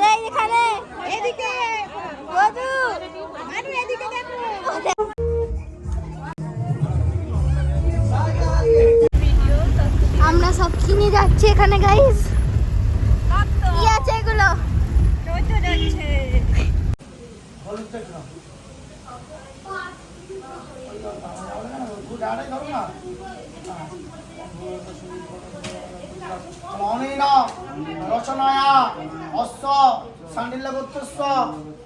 কোথায় এখানে। এদিকে। বধু। মানু এদিকে দেখো। আমরা সব কিনে যাচ্ছি এখানে গাইস কি আছে এগুলো? রচনায়া অস্ত সান্ডিল্য গোত্রস্ব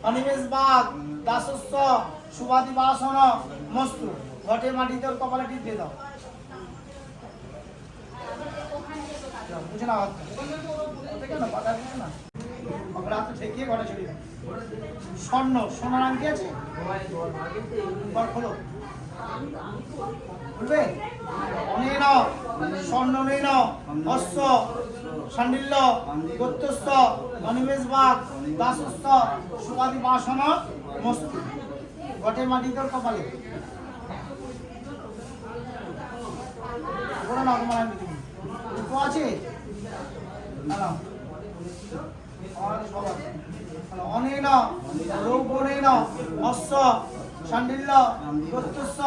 অনিমেষ বাঘ দাসস্ব, সুবাদি বাসন, মস্তু। ঘটে মাটিতে ওর কপালে টিপ দিয়ে না? না ঠেকিয়ে ঘরে চলে যাও স্বর্ণ, সোনার আংটি আছে? বলবে অনেন স্বর্ণ নেন অশ্ব সান্ডিল্য গোত্রস্থ অনিমেষ বাগ দাসস্থ সুবাদি বাসন মস্তু। ঘটে মাটি তোর কপালে। বলো না, তোমার আমি তুমি আছে? না অনেন রৌপনেন অশ্ব সান্ডিল্য গোত্রস্ব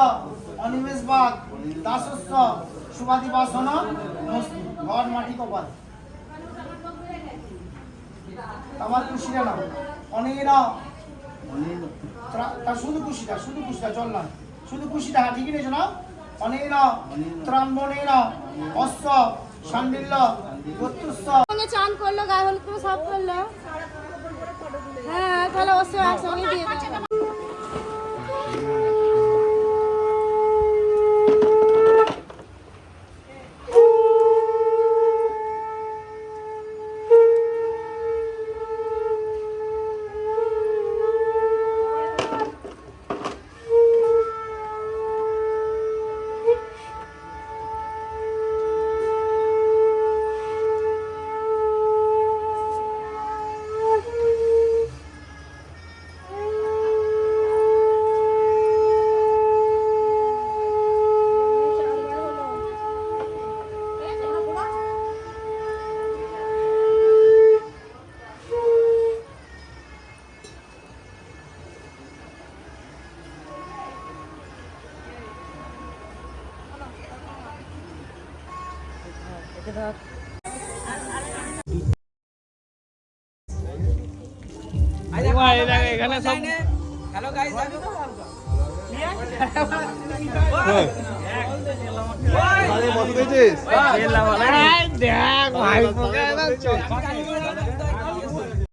অনিমেষ বাগ দাসস্ব সুবাদি বাসন মস্তু ঘর মাটি কপাল। আমার খুশিটা না অনেন তার শুধু খুশিটা শুধু খুশিটা চল না শুধু হ্যাঁ ঠিকই নিয়েছো না? অনেন ত্রাম্বনেন অশ্ব চান করল গায়ে হলুদ সব করল। হ্যাঁ তাহলে ওর সঙ্গে একসঙ্গে দিয়ে দেবো এখানে সব হ্যালো গাইস দেখ ভাই